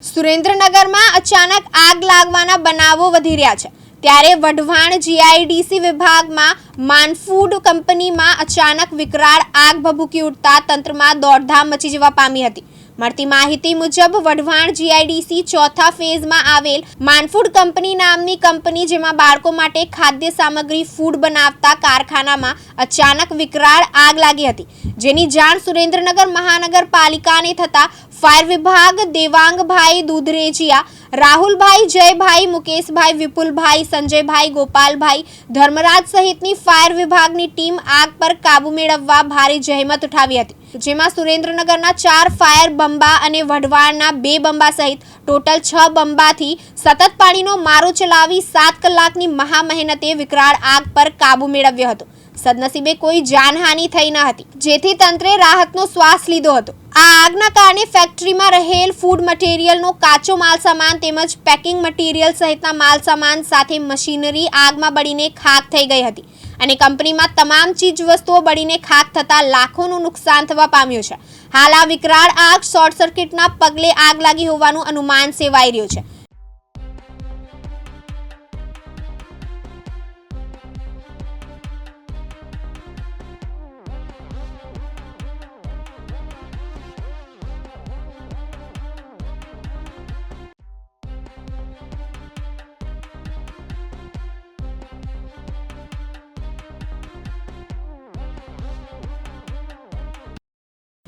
સુરેન્દ્રનગરમાં અચાનક આગ લાગવાના બનાવો વધી રહ્યા છે. ત્યારે વઢવાણ જીઆઈડીસી વિભાગમાં માનફૂડ કંપનીમાં અચાનક વિકરાળ આગ ભભૂકી ઉઠતા તંત્રમાં દોડધામ મચી જવા પામી હતી. મળતી માહિતી મુજબ, વઢવાણ જીઆઈડીસી ચોથા ફેઝમાં આવેલ માનફૂડ કંપની નામની કંપની જેમાં બાળકો માટે ખાદ્ય સામગ્રી, ફૂડ બનાવતા કારખાનામાં અચાનક વિકરાળ આગ લાગી હતી. જેની જાણ સુરેન્દ્રનગર મહાનગરપાલિકાને થતા ફાયર વિભાગ દેવાંગભાઈ દુધરેજિયા, રાહુલભાઈ જયભાઈ, મુકેશભાઈ વિપુલભાઈ, સંજયભાઈ ગોપાલભાઈ ધર્મરાજ સહિતની ફાયર વિભાગની ટીમ આગ પર કાબુ મેળવવા ભારે જહેમત ઉઠાવી હતી. જેમાં સુરેન્દ્રનગરના ચાર ફાયર બંબા અને વઢવાણના બે બંબા સહિત ટોટલ છ બંબાથી સતત પાણીનો મારો ચલાવી સાત કલાકની મહા મહેનતે વિકરાળ આગ પર કાબુ મેળવ્યો હતો. સદનસીબે કોઈ જાનહાનિ થઈ ન હતી. જેથી તંત્રે રાહતનો શ્વાસ લીધો હતો. આ આગના કારણે ફેક્ટરીમાં રહેલ ફૂડ મટીરિયલનો કાચો માલસામાન તેમજ પેકિંગ મટીરિયલ સહિતના માલસામાન સાથે મશીનરી આગમાં બળીને ખાક થઈ ગઈ હતી. અને કંપનીમાં તમામ ચીજ વસ્તુઓ બળીને ખાક થતાં લાખોનું નુકસાન થવા પામ્યું છે. હાલ આ વિકરાળ આગ શોર્ટ સર્કિટના પગલે આગ લાગી હોવાનું અનુમાન સેવાઈ રહ્યું છે.